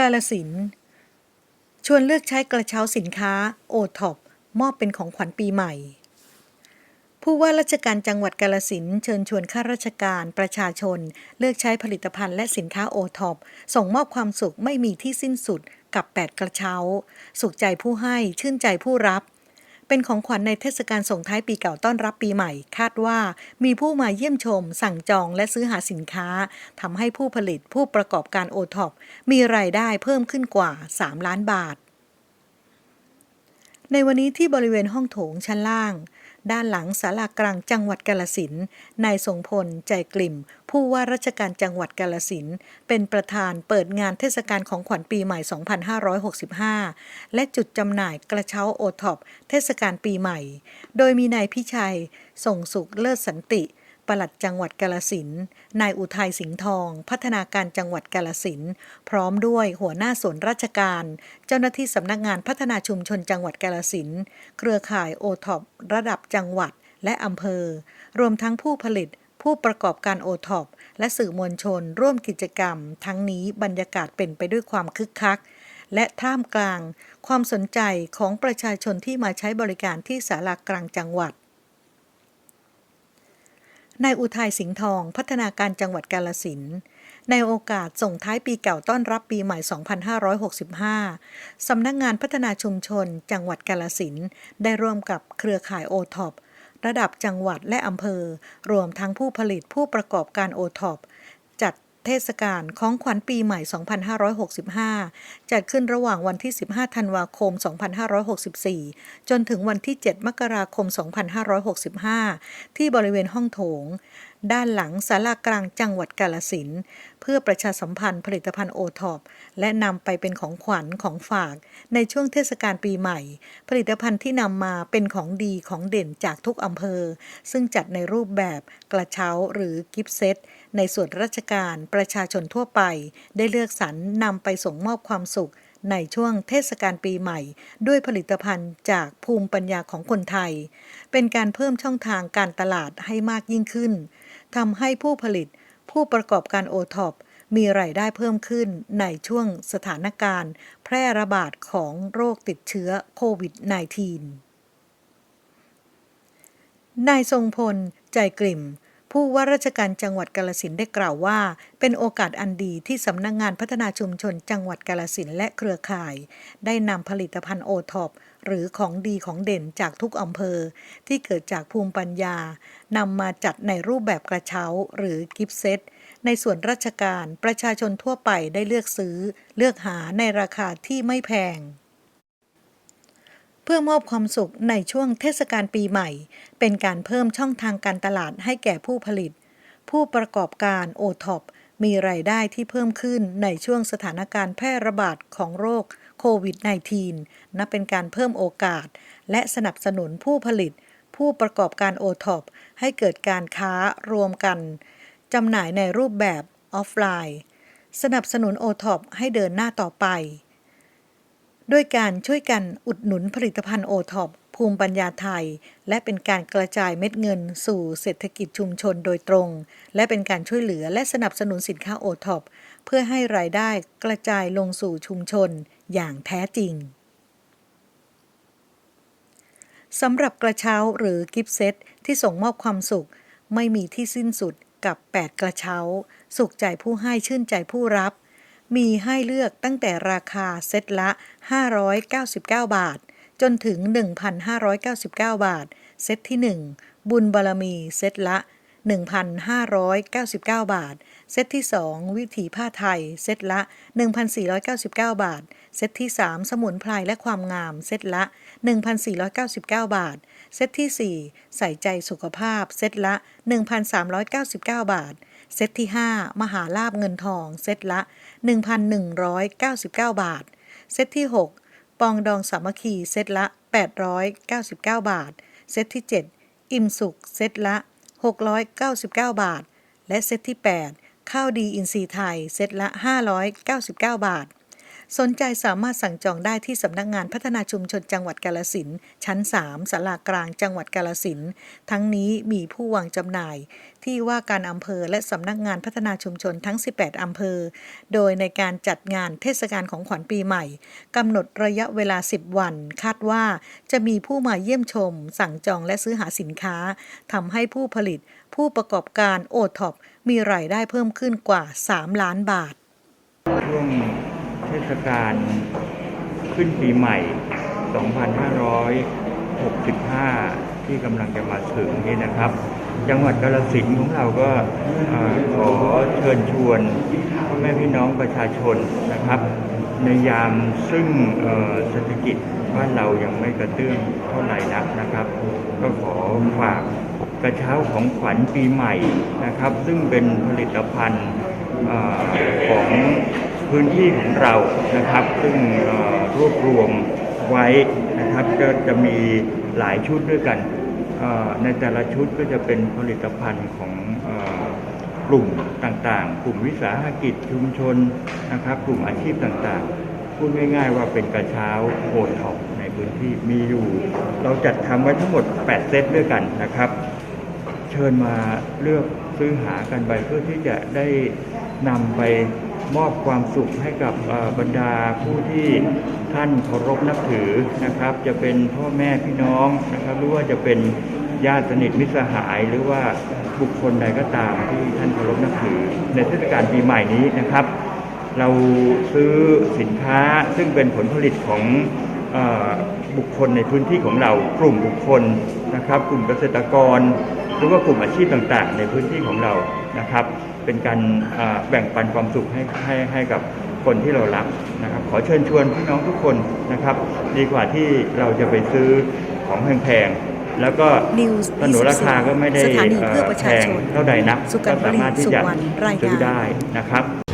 กาลสิน ชวนเลือกใช้กระเช้าสินค้าโอท็อปมอบเป็นของขวัญปีใหม่ ผู้ว่าราชการจังหวัดกาลสินเชิญชวนข้าราชการประชาชน เลือกใช้ผลิตภัณฑ์และสินค้าโอท็อปส่งมอบความสุขไม่มีที่สิ้นสุดกับ 8 กระเช้า สุขใจผู้ให้ชื่นใจผู้รับ เป็นของขวัญในเทศกาลส่งท้ายปีเก่าต้อนรับปีใหม่ คาดว่ามีผู้มาเยี่ยมชม สั่งจองและซื้อหาสินค้าทำให้ผู้ผลิตผู้ประกอบการโอท็อปมีรายได้เพิ่มขึ้นกว่า 3 ล้านบาท ในวันนี้ที่บริเวณห้องโถงชั้นล่าง ด้านหลังศาลากลางจังหวัดกาลสินนายทรงพล ใจกลิ่ม ผู้ว่าราชการจังหวัดกาลสินเป็นประธานเปิดงานเทศกาลของขวัญปีใหม่ 2565 และจุดจำหน่ายกระเช้าโอท็อปเทศกาลปีใหม่ โดยมีนายพิชัยส่งสุขเลิศสันติ ปลัดจังหวัดกาลสินนายอุทัยสิงห์ทอง พัฒนาการจังหวัดกาลสินพร้อมด้วยหัวหน้าส่วนราชการ เจ้าหน้าที่สำนักงานพัฒนาชุมชนจังหวัดกาลสินเครือข่ายโอท็อประดับจังหวัดและอำเภอ รวมทั้งผู้ผลิตผู้ประกอบการโอท็อปและสื่อมวลชนร่วมกิจกรรม ทั้งนี้บรรยากาศเป็นไปด้วยความคึกคัก และท่ามกลาง ความสนใจของประชาชนที่มาใช้บริการที่ศาลากลางจังหวัด นายอุทัยสิงห์ทอง พัฒนาการจังหวัดกาลสินในโอกาสส่งท้ายปีเก่าต้อนรับปีใหม่ 2565 สำนักงานพัฒนาชุมชน จังหวัดกาลสินได้ร่วมกับเครือข่ายโอท็อประดับจังหวัดและอำเภอ รวมทั้งผู้ผลิตผู้ประกอบการโอท็อปจัด เทศกาลของขวัญปีใหม่ 2565 จัดขึ้นระหว่างวันที่ 15 ธันวาคม 2564 จนถึงวันที่ 7 มกราคม 2565 ที่บริเวณห้องโถง ด้านหลังศาลากลางจังหวัดกาลสินเพื่อประชาสัมพันธ์ผลิตภัณฑ์โอท็อปและนำไปเป็นของขวัญของฝาก ในช่วงเทศกาลปีใหม่ ผลิตภัณฑ์ที่นำมาเป็นของดีของเด่นจากทุกอำเภอ ซึ่งจัดในรูปแบบกระเช้าหรือกิฟต์เซตในส่วนราชการประชาชนทั่วไป ได้เลือกสรรนำไปส่งมอบความสุข ในช่วงเทศกาลปีใหม่ ด้วยผลิตภัณฑ์จากภูมิปัญญาของคนไทย เป็นการเพิ่มช่องทางการตลาดให้มากยิ่งขึ้นทำให้ผู้ผลิต ผู้ประกอบการโอท็อปมีรายได้เพิ่มขึ้นในช่วงสถานการณ์ แพร่ระบาดของโรคติดเชื้อโควิด -19 นายทรงพล ใจกลิ่ม ผู้ว่าราชการจังหวัดกาลสินได้กล่าวว่า เป็นโอกาสอันดีที่สำนักงงานพัฒนาชุมชนจังหวัดกาลสินและเครือข่าย ได้นำผลิตภัณฑ์โอท็อปหรือของดีของเด่นจากทุกอำเภอ ที่เกิดจากภูมิปัญญานำมาจัดในรูปแบบกระเช้าหรือกิฟต์เซตในส่วนราชการประชาชนทั่วไปได้เลือกซื้อ เลือกหาในราคาที่ไม่แพง พื่อมอบความสุขในช่วงเทศกาลปีใหม่ เป็นการเพิ่มช่องทางการตลาดให้แก่ผู้ผลิต ผู้ประกอบการโอท็อปมีรายได้ที่เพิ่มขึ้นในช่วงสถานการณ์แพร่ระบาดของโรคโควิด -19 นับเป็นการเพิ่มโอกาส และสนับสนุนผู้ผลิต ผู้ประกอบการโอท็อปให้เกิดการค้ารวมกันจำหน่ายในรูปแบบออฟไลน์ สนับสนุนโอท็อปให้เดินหน้าต่อไป ด้วยการช่วยกันอุดหนุนผลิตภัณฑ์โอท็อปภูมิปัญญาไทย และเป็นการกระจายเม็ดเงินสู่เศรษฐกิจชุมชนโดยตรง และเป็นการช่วยเหลือและสนับสนุนสินค้าโอท็อปเพื่อให้รายได้กระจายลงสู่ชุมชนอย่างแท้จริงสำหรับกระเช้าหรือกิฟต์เซตที่ส่งมอบความสุข ไม่มีที่สิ้นสุดกับ 8 กระเช้า สุขใจผู้ให้ชื่นใจผู้รับ มีให้เลือกตั้งแต่ราคาเซตละ 599 บาท จนถึง 1,599 บาท เซตที่ 1 บุญบารมีเซตละ 1,599 บาท เซตที่ 2 วิถีผ้าไทย เซตละ 1,499 บาท เซตที่ 3 สมุนไพรและความงาม เซตละ 1,499 บาท เซตที่ 4 ใส่ใจสุขภาพ เซตละ 1,399 บาท เซตที่ 5 มหาลาบเงินทอง เซตละ 1,199 บาท เซตที่ 6 ปองดองสามัคคีเซตละ 899 บาท เซตที่ 7 อิ่มสุขเซตละ 699 บาท และเซตที่ 8 ข้าวดีอินทรีย์ไทย เซตละ 599 บาท สนใจสามารถสั่งจองได้ที่สำนักงานพัฒนาชุมชนจังหวัดกาลสินชั้น3ศาลากลางจังหวัดกาลสินทั้งนี้มีผู้วางจำหน่าย ที่ว่าการอำเภอและสำนักงานพัฒนาชุมชนทั้ง 18 อำเภอ โดยในการจัดงานเทศกาลของขวัญปีใหม่กำหนดระยะเวลา 10 วัน คาดว่าจะมีผู้มาเยี่ยมชม สั่งจองและซื้อหาสินค้าทำให้ผู้ผลิต ผู้ประกอบการโอท็อปมีรายได้เพิ่มขึ้นกว่า 3 ล้านบาทช่วง เทศกาลขึ้นปีใหม่ 2565 ที่กำลังจะมาถึงนี่นะครับ จังหวัดกาฬสินธุ์ของเราก็ขอเชิญชวนพ่อแม่พี่น้องประชาชนนะครับ ในยามซึ่งเศรษฐกิจบ้านเรายังไม่กระเตื้องเท่าไหร่นักนะครับ ก็ขอฝากกระเช้าของขวัญปีใหม่นะครับ ซึ่งเป็นผลิตภัณฑ์ออของ พื้นที่ของเรานะครับ ซึ่งรวบรวมไว้นะครับก็จะมีหลายชุดด้วยกัน ในแต่ละชุดก็จะเป็นผลิตภัณฑ์ของกลุ่มต่างๆ กลุ่มวิสาหกิจชุมชนนะครับ กลุ่มอาชีพต่างๆ พูดง่ายๆว่าเป็นกระเช้าโอท็อปในพื้นที่มีอยู่ เราจัดทำไว้ทั้งหมด 8 เซตด้วยกันนะครับ เชิญมาเลือกซื้อหากันไปเพื่อที่จะได้นำไป มอบความสุขให้กับบรรดาผู้ที่ท่านเคารพนับถือนะครับ จะเป็นพ่อแม่พี่น้องนะครับหรือว่าจะเป็นญาติสนิทมิตรสหาย หรือว่าบุคคลใดก็ตามที่ท่านเคารพนับถือ ในเทศกาลปีใหม่นี้นะครับ เราซื้อสินค้าซึ่งเป็นผลผลิตของอบุคคลในพื้นที่ของเรากลุ่มบุคคลนะครับ กลุ่มเกษตรกร หรือว่ากลุ่มอาชีพต่างๆ ในพื้นที่ของเรา นะครับ เป็นการเอ่อแบ่งปันความสุขให้ให้ให้กับคนที่เรารักนะครับ ขอเชิญชวนพี่น้องทุกคนนะครับ ดีกว่าที่เราจะไปซื้อของแพงๆแล้วก็ News สนุนราคาก็ไม่ได้สถานีเอ่เพื่ออประแพชางชนเท่าใดนักสุกัก็ญญ์สามารถที่จะสุวรรณรายงานซื้อได้นะครับ